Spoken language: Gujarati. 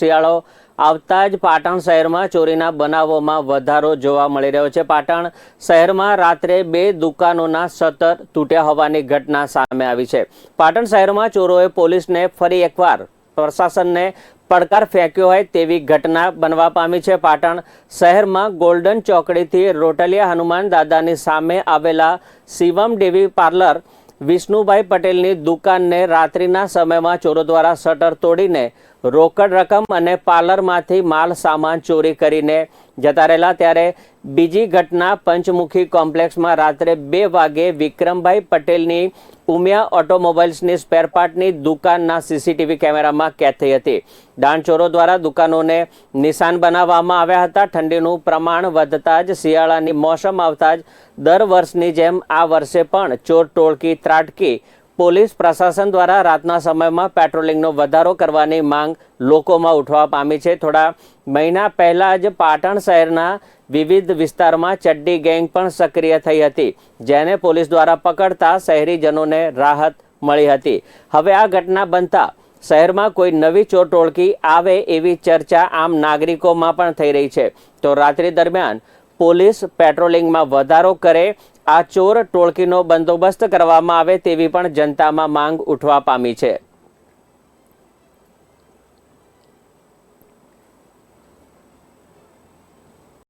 શિયાળો આવતા જ પાટણ શહેરમાં ચોરીના બનાવોમાં વધારો જોવા મળી રહ્યો છે. પાટણ શહેરમાં રાત્રે બે દુકાનોના શટર તૂટ્યા હોવાની ઘટના સામે આવી છે. પાટણ શહેરમાં ચોરોએ પોલીસને ફરી એકવાર પ્રશાસનને પડકાર ફેંક્યો હોય તેવી ઘટના બનવા પામી છે. પાટણ શહેરમાં ગોલ્ડન ચોકડીથી રોટલિયા હનુમાન દાદાની સામે આવેલા શિવમ દેવી પાર્લર વિષ્ણુભાઈ પટેલની દુકાનને રાત્રિના સમયમાં ચોરો દ્વારા શટર તોડીને રોકડ રકમ અને પાર્લરમાંથી માલ સામાન ચોરી કરીને જતા રહેલા ત્યારે બીજી ઘટના પંચમુખી કોમ્પ્લેક્સમાં રાત્રે બે વાગે વિક્રમભાઈ પટેલની ઉમિયા ઓટોમોબાઈલ્સની સ્પેરપાર્ટની દુકાનના સીસીટીવી કેમેરામાં કેદ થઈ હતી. દાણચોરો દ્વારા દુકાનોને નિશાન બનાવવામાં આવ્યા હતા. ઠંડીનું પ્રમાણ વધતા જ શિયાળાની મોસમ આવતા જ દર વર્ષની જેમ આ વર્ષે પણ ચોર ટોળકી ત્રાટકી પોલીસ પ્રશાસન દ્વારા રાતના સમયમાં પેટ્રોલિંગનો વધારો કરવાની માંગ લોકોમાં ઉઠવા પામી છે. થોડા મહિના પહેલાં જ પાટણ શહેરના વિવિધ વિસ્તારમાં ચડ્ડી ગેંગ પણ સક્રિય થઈ હતી, જેને પોલીસ દ્વારા પકડતા શહેરીજનોને રાહત મળી હતી. હવે આ ઘટના બનતા શહેરમાં કોઈ નવી ચોર ટોળકી આવે એવી ચર્ચા આમ નાગરિકોમાં પણ થઈ રહી છે. તો રાત્રિ દરમિયાન પોલીસ પેટ્રોલિંગમાં વધારો કરે, આ ચોર ટોળકીનો બંદોબસ્ત કરવામાં આવે તેવી પણ જનતામાં માંગ ઉઠવા પામી છે.